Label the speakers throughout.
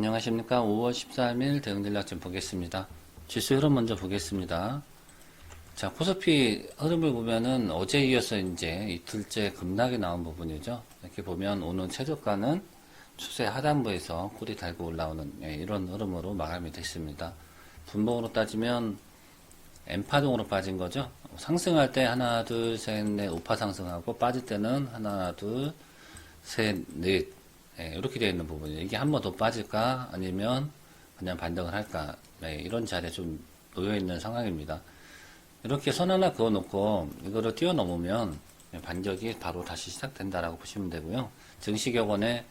Speaker 1: 안녕하십니까. 5월 13일 대응전략 좀 보겠습니다. 지수 흐름 먼저 보겠습니다. 자, 코스피 흐름을 보면은 어제 이어서 이제 이틀째 급락이 나온 부분이죠. 이렇게 보면 오늘 최저가는 추세 하단부에서 꿀이 달고 올라오는 예, 이런 흐름으로 마감이 됐습니다. 분봉으로 따지면 N파동으로 빠진 거죠. 상승할 때 하나, 둘, 셋, 넷, 우파 상승하고 빠질 때는 하나, 둘, 셋, 넷 예, 이렇게 되어 있는 부분이에요. 이게 한 번 더 빠질까 아니면 그냥 반등을 할까 예, 이런 자리에 좀 놓여 있는 상황입니다. 이렇게 선 하나 그어 놓고 이거를 뛰어넘으면 반격이 바로 다시 시작된다라고 보시면 되고요. 증시격원의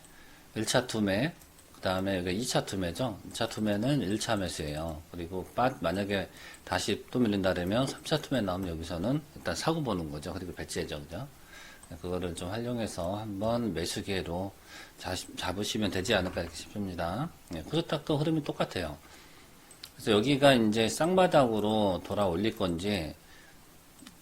Speaker 1: 1차 투매, 그 다음에 여기 2차 투매죠. 2차 투매는 1차 매수예요. 그리고 빠, 만약에 다시 또 밀린다 그러면 3차 투매 나오면 여기서는 일단 사고 보는 거죠. 그리고 배치해죠. 그죠? 그거를 좀 활용해서 한번 매수 기회로 자, 잡으시면 되지 않을까 이렇게 싶습니다. 네, 코스닥도 흐름이 똑같아요. 그래서 여기가 이제 쌍바닥으로 돌아 올릴 건지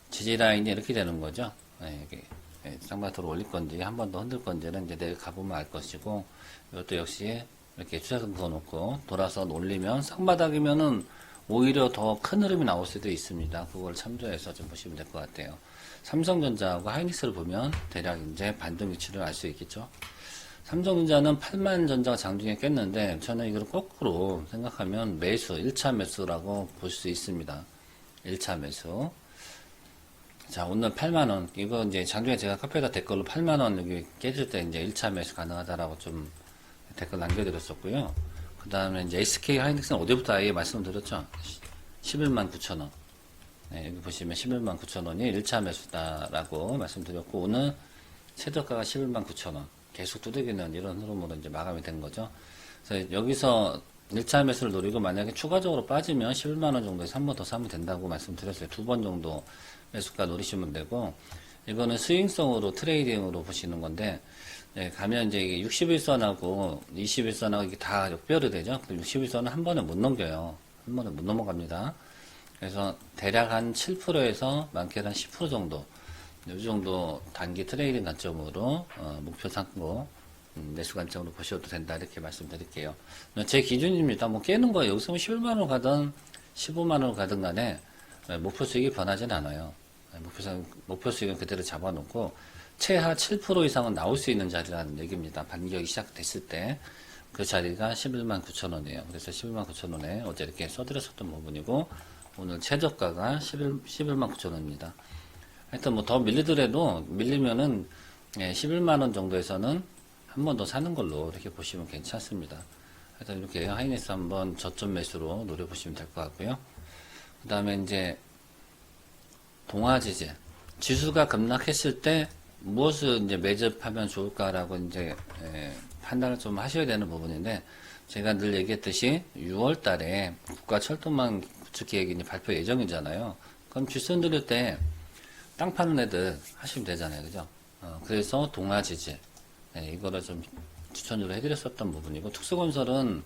Speaker 1: 지지 라인이 이렇게 되는 거죠. 네, 이게 네, 쌍바닥으로 올릴 건지 한 번 더 흔들 건지는 이제 내일 가보면 알 것이고 이것도 역시 이렇게 추세선 그어놓고 돌아서 올리면 쌍바닥이면은 오히려 더 큰 흐름이 나올 수도 있습니다. 그걸 참조해서 좀 보시면 될 것 같아요. 삼성전자하고 하이닉스를 보면 대략 이제 반등 위치를 알 수 있겠죠. 삼성전자는 8만 전자가 장중에 깼는데 저는 이걸 거꾸로 생각하면 매수, 1차 매수라고 볼 수 있습니다. 1차 매수. 자, 오늘 8만원. 이거 이제 장중에 제가 카페에다 댓글로 8만원 여기 깨질 때 이제 1차 매수 가능하다라고 좀 댓글 남겨드렸었고요. 그 다음에 이제 SK 하이닉스는 어제부터 아예 말씀드렸죠. 11만 9천 원. 네, 여기 보시면 11만 9천 원이 1차 매수다라고 말씀드렸고, 오늘 최저가가 11만 9천 원. 계속 두들기는 이런 흐름으로 이제 마감이 된 거죠. 그래서 여기서 1차 매수를 노리고 만약에 추가적으로 빠지면 11만 원 정도에서 한 번 더 사면 된다고 말씀드렸어요. 두 번 정도 매수가 노리시면 되고, 이거는 스윙성으로 트레이딩으로 보시는 건데, 예, 가면 이제 이게 61선하고 21선하고 이게 다 역별이 되죠. 61선은 한 번에 못 넘겨요. 한 번에 못 넘어갑니다. 그래서 대략 한 7%에서 많게는 한 10% 정도, 이 정도 단기 트레이딩 관점으로 어, 목표 삼고 음, 매수 관점으로 보셔도 된다 이렇게 말씀드릴게요. 제 기준입니다. 뭐 깨는 거 여기서 11만 원 가든 15만 원 가든 간에 예, 목표 수익이 변하진 않아요. 수- 목표 수익은 그대로 잡아놓고 최하 7% 이상은 나올 수 있는 자리라는 얘기입니다. 반격이 시작됐을 때 그 자리가 11만 9천 원이에요. 그래서 11만 9천 원에 어제 이렇게 써드렸었던 부분이고 오늘 최저가가 11, 11만 9천 원입니다. 하여튼 뭐 더 밀리더라도 밀리면은 예, 11만 원 정도에서는 한 번 더 사는 걸로 이렇게 보시면 괜찮습니다. 하여튼 이렇게 하이닉스 한번 저점 매수로 노려보시면 될 것 같고요. 그 다음에 이제 동아지지 지수가 급락했을 때 무엇을 이제 매집하면 좋을까라고 이제 예, 판단을 좀 하셔야 되는 부분인데 제가 늘 얘기했듯이 6월 달에 국가 철도망 구축 계획이 발표 예정이잖아요. 그럼 지수 흔들릴 때땅 파는 애들 하시면 되잖아요. 그죠? 어, 그래서 동아지지 예, 이거를 좀 추천으로 해드렸었던 부분이고 특수건설은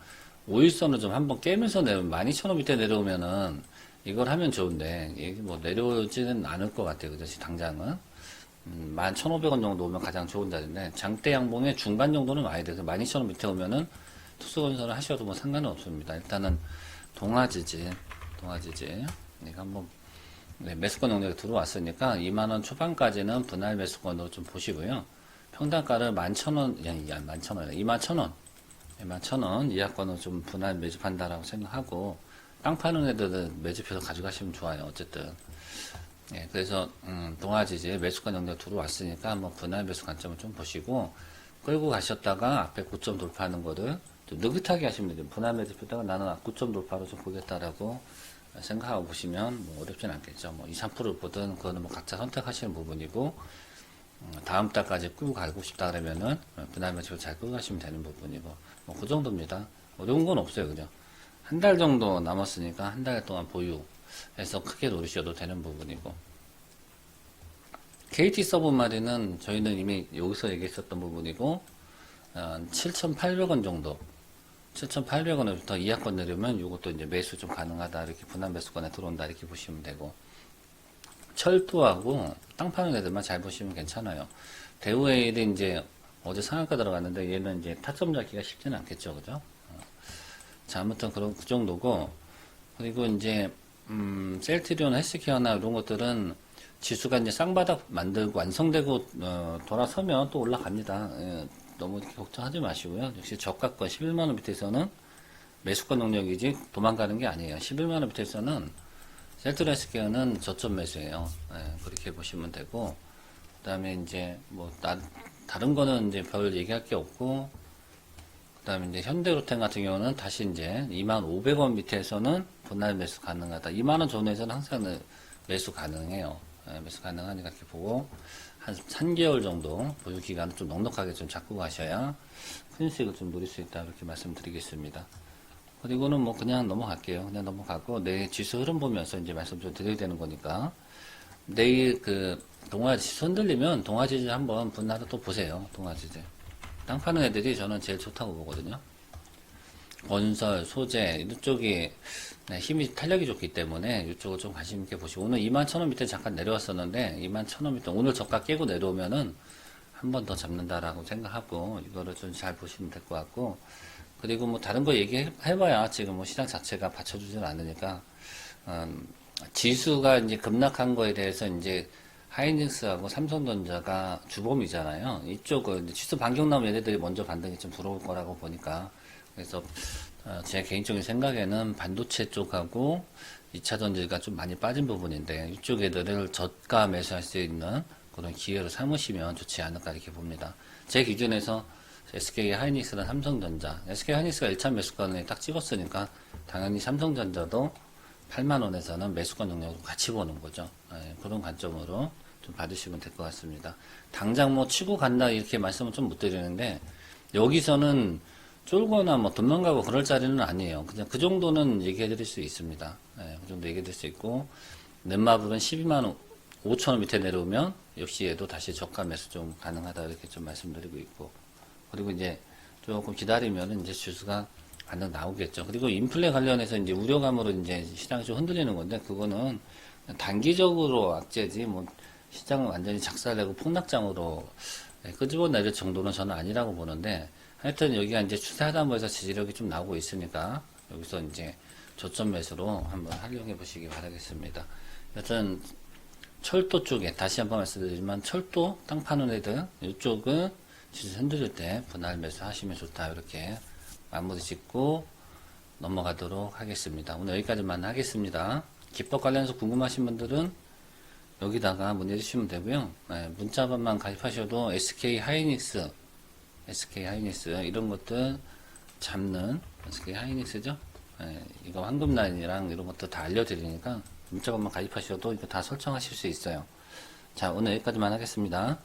Speaker 1: 5일선을 좀 한번 깨면서 내려오면 12,000원 밑에 내려오면은 이걸 하면 좋은데 이게 뭐 내려오지는 않을 것 같아요. 그죠? 당장은 음, 11,500원 정도 오면 가장 좋은 자리인데 장대 양봉의 중간 정도는 와야 돼서 12,000원 밑에 오면은 특수건설을 하셔도 뭐 상관은 없습니다. 일단은 동아지지 동아지지 이거 한번 네, 매수권 용역이 들어왔으니까 2만원 초반까지는 분할 매수권으로 좀 보시고요. 평단가를 11,000원, 아니, 11,000원, 21,000원, 21,000원 이하권으로 좀 분할 매집한다라고 생각하고, 땅 파는 애들은 매집해서 가져가시면 좋아요. 어쨌든. 예, 그래서, 음, 동아지지 매수권 용역 들어왔으니까 한번 분할 매수 관점을 좀 보시고, 끌고 가셨다가 앞에 고점 돌파하는 거를 좀 느긋하게 하시면 돼요. 분할 매집했다가 나는 고점 돌파로 좀 보겠다라고 생각하고 보시면 뭐 어렵진 않겠죠. 뭐 2, 3%를 보든 그거는 뭐 각자 선택하시는 부분이고 음, 다음 달까지 끌고 가고 싶다 그러면은 분할 매집을 잘 끌고 가시면 되는 부분이고 뭐 그 정도입니다. 어려운 건 없어요. 그죠? 한 달 정도 남았으니까 한 달 동안 보유 해서 크게 노리셔도 되는 부분이고 KT 서브 마리는 저희는 이미 여기서 얘기했었던 부분이고 어, 7,800원 정도 7,800원부터 이하권 내려면 이것도 이제 매수 좀 가능하다 이렇게 분할 매수권에 들어온다 이렇게 보시면 되고 철도하고 땅 파는 애들만 잘 보시면 괜찮아요. 대우에이 이제 어제 상한가 들어갔는데 얘는 이제 타점 잡기가 쉽지는 않겠죠, 그죠? 어, 자, 아무튼 그런 그 정도고 그리고 이제 음, 셀트리온 헬스케어나 이런 것들은 지수가 이제 쌍바닥 만들고 완성되고 어, 돌아서면 또 올라갑니다. 예, 너무 걱정하지 마시고요. 역시 저가권 11만 원 밑에서는 매수권 능력이지 도망가는 게 아니에요. 11만 원 밑에서는 셀트리온 헬스케어는 저점 매수예요. 예, 그렇게 보시면 되고 그다음에 이제 뭐 나- 다른 거는 이제 별 얘기할 게 없고 그다음에 이제 현대로템 같은 경우는 다시 이제 25,500원 밑에서는 분할 매수 가능하다. 2만 원 전후에서는 항상 매수 가능해요. 예, 매수 가능하니까 이렇게 보고 한 3개월 정도 보유 기간을 좀 넉넉하게 좀 잡고 가셔야 큰 수익을 좀 누릴 수 있다 이렇게 말씀드리겠습니다. 그리고는 뭐 그냥 넘어갈게요. 그냥 넘어가고 내일 지수 흐름 보면서 이제 말씀 좀 드려야 되는 거니까 내일 그 동아지수 흔들리면 동아지수 한번 분할을 또 보세요. 동아지수. 땅 파는 애들이 저는 제일 좋다고 보거든요. 건설, 소재, 이쪽이 네, 힘이 탄력이 좋기 때문에 이쪽을 좀 관심 있게 보시고 오늘 2만 천원 밑에 잠깐 내려왔었는데 2만 천원 밑에 오늘 저가 깨고 내려오면은 한 번 더 잡는다라고 생각하고 이거를 좀 잘 보시면 될 것 같고 그리고 뭐 다른 거 얘기해봐야 지금 뭐 시장 자체가 받쳐주질 않으니까 음, 지수가 이제 급락한 거에 대해서 이제 하이닉스하고 삼성전자가 주범이잖아요. 이쪽은 지수 반경 나면 얘네들이 먼저 반등이 좀 들어올 거라고 보니까 그래서 어, 제 개인적인 생각에는 반도체 쪽하고 2차 전지가 좀 많이 빠진 부분인데 이쪽 애들을 저가 매수할 수 있는 그런 기회를 삼으시면 좋지 않을까 이렇게 봅니다. 제 기준에서 SK 하이닉스랑 삼성전자, SK 하이닉스가 1차 매수권에 딱 찍었으니까 당연히 삼성전자도 8만 원에서는 매수권 능력으로 같이 보는 거죠. 예, 그런 관점으로 좀 받으시면 될 것 같습니다. 당장 뭐 치고 간다 이렇게 말씀은 좀못 드리는데 여기서는 쫄거나 뭐 도망가고 그럴 자리는 아니에요. 그냥 그 정도는 얘기해 드릴 수 있습니다. 예, 그 정도 얘기해 드릴 수 있고 넷마블은 12만 5천 원 밑에 내려오면 역시 얘도 다시 저가 매수 좀 가능하다 이렇게 좀 말씀드리고 있고 그리고 이제 조금 기다리면 이제 주수가 반등 나오겠죠. 그리고 인플레 관련해서 이제 우려감으로 이제 시장이 좀 흔들리는 건데 그거는 단기적으로 악재지 뭐 시장은 완전히 작살내고 폭락장으로 예, 끄집어내릴 정도는 저는 아니라고 보는데 하여튼 여기가 이제 추세 하단부에서 지지력이 좀 나오고 있으니까 여기서 이제 저점 매수로 한번 활용해 보시기 바라겠습니다. 여튼 철도 쪽에 다시 한번 말씀드리지만 철도 땅 파는 애들 이쪽은 지수 흔들릴 때 분할 매수 하시면 좋다 이렇게 마무리 짓고 넘어가도록 하겠습니다. 오늘 여기까지만 하겠습니다. 기법 관련해서 궁금하신 분들은 여기다가 문의 주시면 되고요. 네, 문자번만 가입하셔도 SK 하이닉스, SK 하이닉스 이런 것들 잡는 SK 하이닉스죠. 네, 이거 황금 라인이랑 이런 것도 다 알려드리니까 문자번만 가입하셔도 이거 다 설정하실 수 있어요. 자, 오늘 여기까지만 하겠습니다.